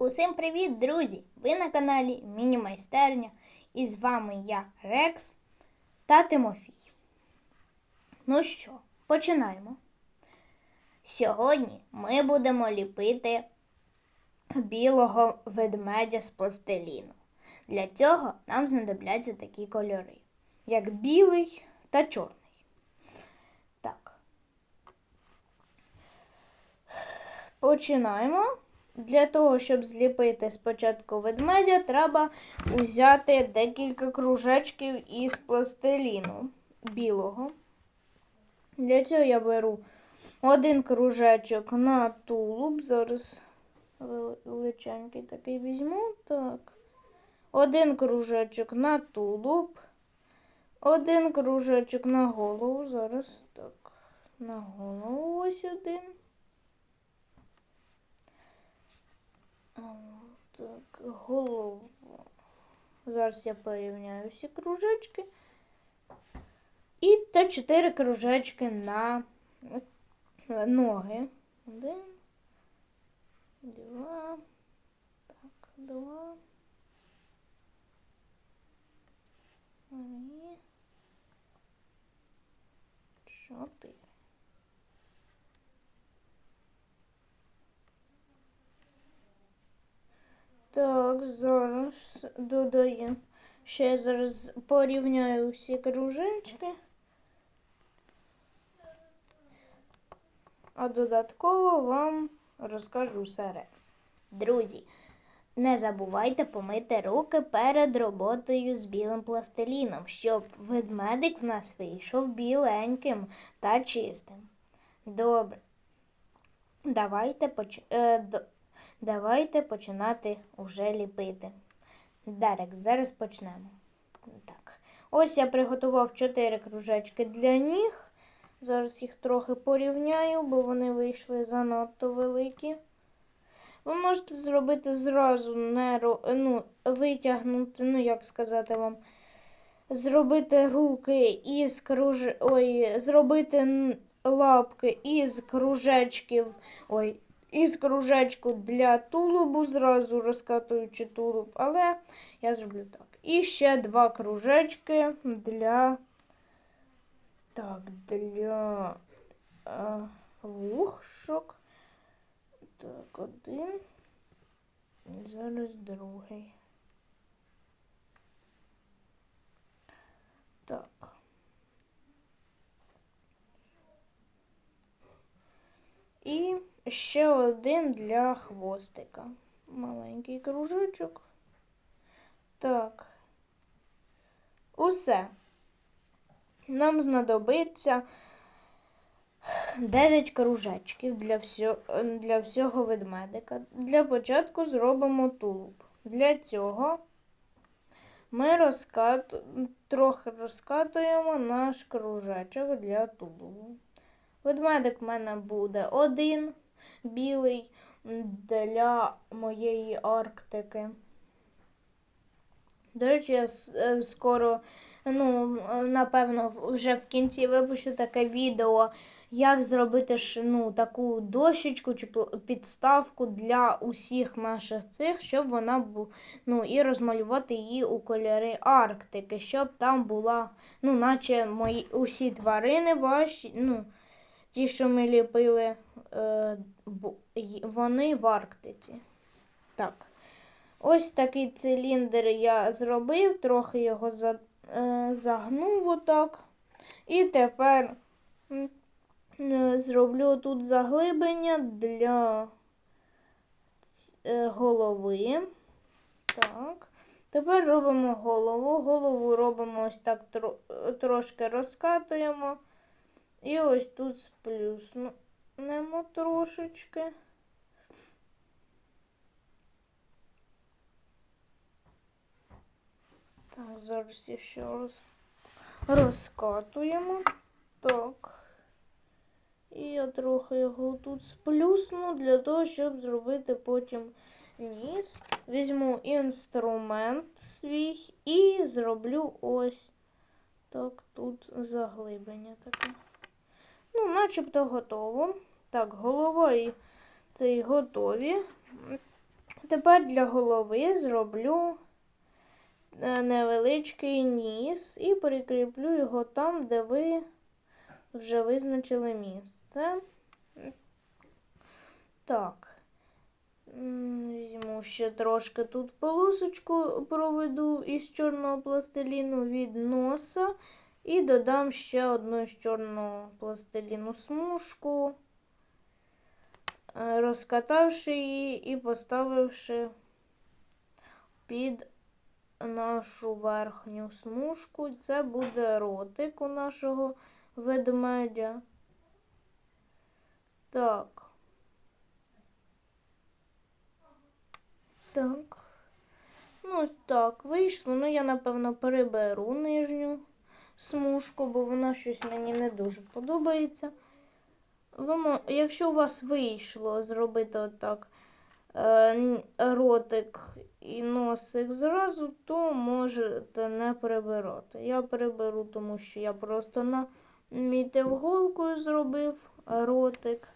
Усім привіт, друзі! Ви на каналі Міні-майстерня і з вами я, Рекс та Тимофій. Ну що, починаємо. Сьогодні ми будемо ліпити білого ведмедя з пластиліну. Для цього нам знадобляться такі кольори, як білий та чорний. Починаємо. Для того, щоб зліпити спочатку ведмедя, треба взяти декілька кружечків із пластиліну білого. Для цього я беру один кружечок на тулуб. Зараз величенький такий візьму. Так. Один кружечок на тулуб. Один кружечок на голову. Зараз так. На голову ось один. Так, голову. Зараз я порівняю всі кружечки. І та чотири кружечки на ноги. Один, два, так, два. Три, чотири. Так, зараз додаємо. Ще зараз порівняю всі кружечки. А додатково вам розкажу все. Друзі, не забувайте помити руки перед роботою з білим пластиліном, щоб ведмедик в нас вийшов біленьким та чистим. Добре. Давайте поч... Давайте починати уже ліпити. Дерек, зараз почнемо. Так. Ось я приготував 4 кружечки для ніг. Зараз їх трохи порівняю, бо вони вийшли занадто великі. Ви можете зробити зразу не, ну, витягнути, ну, як сказати вам, зробити руки із круж... Ой, зробити лапки із кружечків. Ой, із кружечку для тулубу, зразу розкатуючи тулуб, але я зроблю так. І ще два кружечки для так, для а, вухшок. Так, один. Зараз другий. Так. І ще один для хвостика. Маленький кружочок. Так. Усе. Нам знадобиться 9 кружечків для всього, для всього ведмедика. Для початку зробимо тулуб. Для цього ми розкат... трохи розкатуємо наш кружечок для тулубу. Ведмедик в мене буде один білий для моєї Арктики. До речі, я е, скоро, ну, напевно, вже в кінці випущу таке відео, як зробити ну, таку дощечку чи підставку для усіх наших цих, щоб вона була, ну, і розмалювати її у кольори Арктики, щоб там була, ну, наче мої усі тварини ваші, ну, ті, що ми ліпили, е, вони в Арктиці. Так. Ось такий циліндр я зробив, трохи його е, загнув отак. І тепер е, зроблю тут заглиблення для голови. Так. Тепер робимо голову. Голову робимо ось так трошки розкатуємо. І ось тут сплюснемо трошечки. Так, зараз ще роз... розкатуємо. Так. І я трохи його тут сплюсну для того, щоб зробити потім ніс. Візьму інструмент свій і зроблю ось так тут заглиблення таке. Ну, начебто готово. Так, голова і цей готові. Тепер для голови зроблю е, невеличкий ніс і прикріплю його там, де ви вже визначили місце. Так. Візьму ще трошки тут полосочку проведу із чорного пластиліну від носа. І додам ще одну з чорного пластиліну смужку, е, розкатавши її і поставивши під нашу верхню смужку. Це буде ротик у нашого ведмедя. Так. Так. Ну, ось так вийшло. Ну, я, напевно, переберу нижню смужку, бо вона щось мені не дуже подобається. Якщо у вас вийшло зробити отак е, ротик і носик зразу, то можете не перебирати. Я переберу, тому що я просто намітив голкою зробив ротик.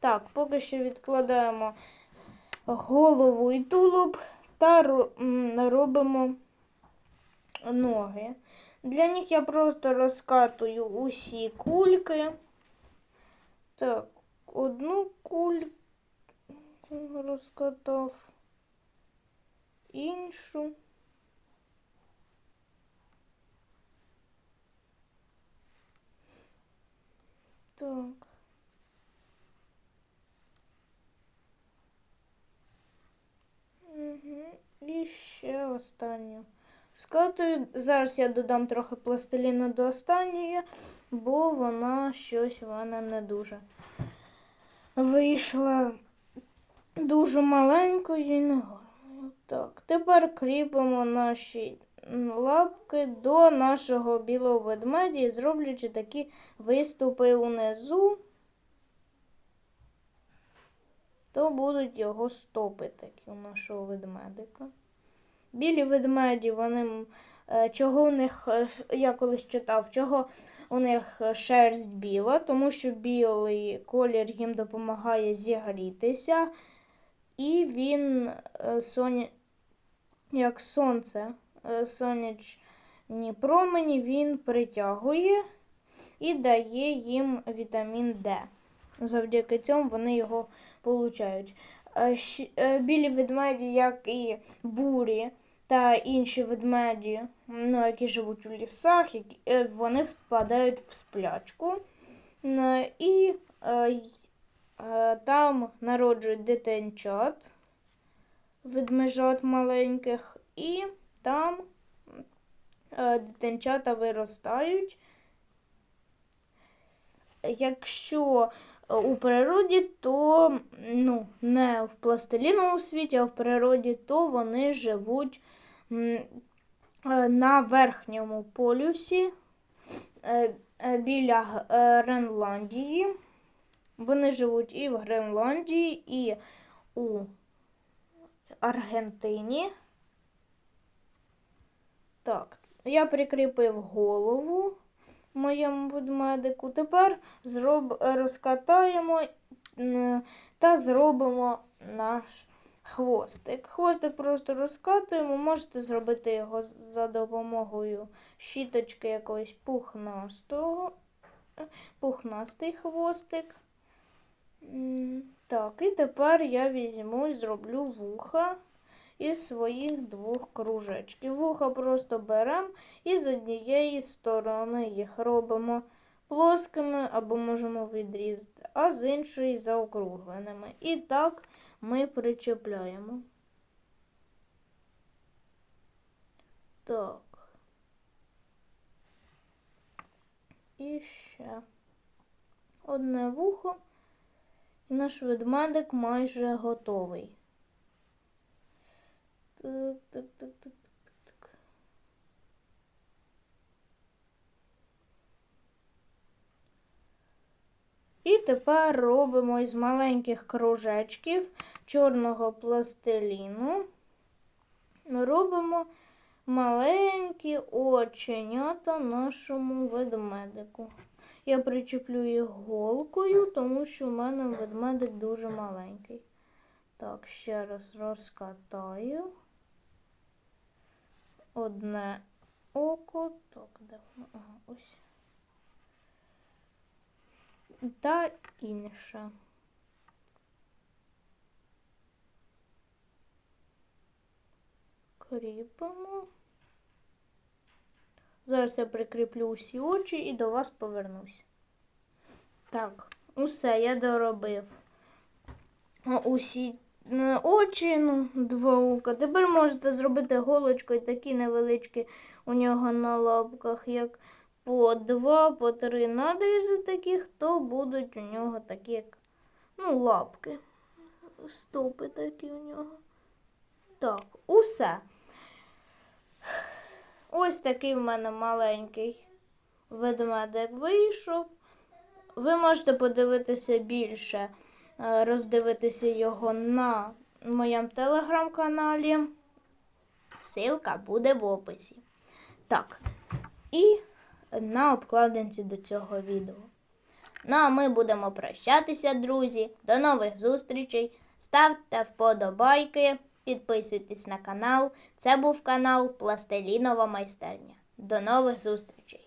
Так, поки що відкладаємо голову і тулуб та робимо ноги. Для них я просто розкатую усі кульки. Так, одну кульку розкатав, іншу. Так. Угу. І ще останню. Скатую. Зараз я додам трохи пластиліну до останньої, бо вона щось в мене не дуже вийшла дуже маленькою і не гарною. Так, тепер кріпимо наші лапки до нашого білого ведмедя, зроблячи такі виступи унизу, то будуть його стопи такі у нашого ведмедика. Білі ведмеді, вони е, чого у них, е, я колись читав, чого у них е, шерсть біла, тому що білий колір їм допомагає зігрітися, і він соня... як сонце, сонячні промені він притягує і дає їм вітамін Д. Завдяки цьому вони його получають. Білі ведмеді, як і бурі та інші ведмеді, ну, які живуть у лісах, які, е, вони впадають в сплячку. І е, е, там народжують дитинчат, ведмежат маленьких, і там дитинчата виростають. Якщо у природі, то ну, не в пластиліновому світі, а в природі, то вони живуть е, на верхньому полюсі е, е, біля е, Гренландії. Вони живуть і в Гренландії, і у Аргентині. Так, я прикріпив голову моєму ведмедику. Тепер зроб... розкатаємо та зробимо наш хвостик. Хвостик просто розкатуємо, можете зробити його за допомогою щіточки якоїсь пухнастого, пухнастий хвостик. Так, і тепер я візьму і зроблю вуха із своїх двох кружечків. Вуха просто беремо і з однієї сторони їх робимо плоскими або можемо відрізати, а з іншої заокругленими. І так ми причепляємо. Так. І ще одне вухо. І наш ведмедик майже готовий. Так, так, так, так, так. І тепер робимо із маленьких кружечків чорного пластиліну. Робимо маленькі оченята нашому ведмедику. Я причеплю їх голкою, тому що в мене ведмедик дуже маленький. Так, ще раз розкатаю. Одне око. Так, де воно? Ага, ось. Та інше. Кріпимо. Зараз я прикріплю усі очі і до вас повернусь. Так, усе я доробив. Усі очі, ну, два ока. Тепер можете зробити голочкою такі невеличкі у нього на лапках, як по два, по три надрізи таких, то будуть у нього такі, як ну, лапки. Стопи такі у нього. Так, усе. Ось такий в мене маленький ведмедик вийшов. Ви можете подивитися більше, е, роздивитися його на моєму телеграм-каналі. Ссылка буде в описі. Так, і на обкладинці до цього відео. Ну а ми будемо прощатися, друзі. До нових зустрічей. Ставте вподобайки, підписуйтесь на канал. Це був канал Пластилінова майстерня. До нових зустрічей!